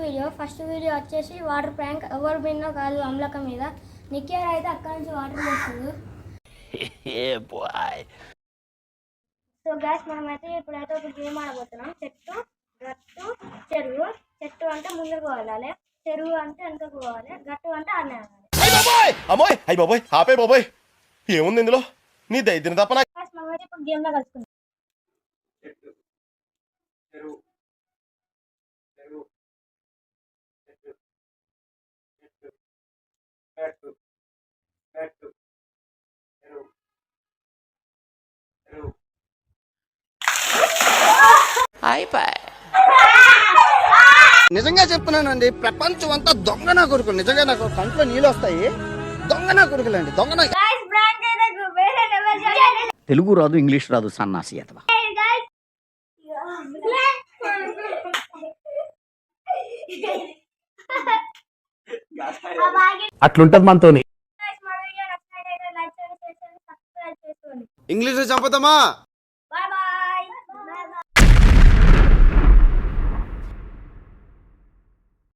Video. First video వచ్చేసి water prank ఎవరు విన్నో కాదు అమలక మీద. నిక్కేర్ అయితే అక్కడి నుంచి వాటర్ పోస్తుంది సో గ్యాస్ మనమైతే ఇప్పుడైతే ఒక గేమ్ ఆడబోతున్నాం. చెట్టు గట్టు చెరువు. చెట్టు అంటే ముందుకు పోవాలి. చెరువు అంటే వెనుకకు పోవాలి. గట్టు అంటే అన్నీ అమ్మోయ్! అయ్య బాబోయ్! ఆపే బాబోయ్! ఏముంది ఇందులో? నీ దైద్యం తప్ప మనమైతే ఇప్పుడు గేమ్లో కలుసుకుందాం. నిజంగా చెప్తున్నానండి ప్రపంచం అంతా దొంగ నా కొడుకులు. నిజంగా నాకు కంట్లో నీళ్ళు వస్తాయి దొంగ నా దొంగ వేరే లెవెల్ చేయాలి. తెలుగు రాదు ఇంగ్లీష్ రాదు సన్నాసి అతవా guys. అట్లుంటది మనతోని Guys, మా వీడియో నచ్చినట్లయితే లైక్ చేయండి షేర్ చేయండి సబ్స్క్రైబ్ చేసుకోండి. ఇంగ్లీష్ చంపుతామా?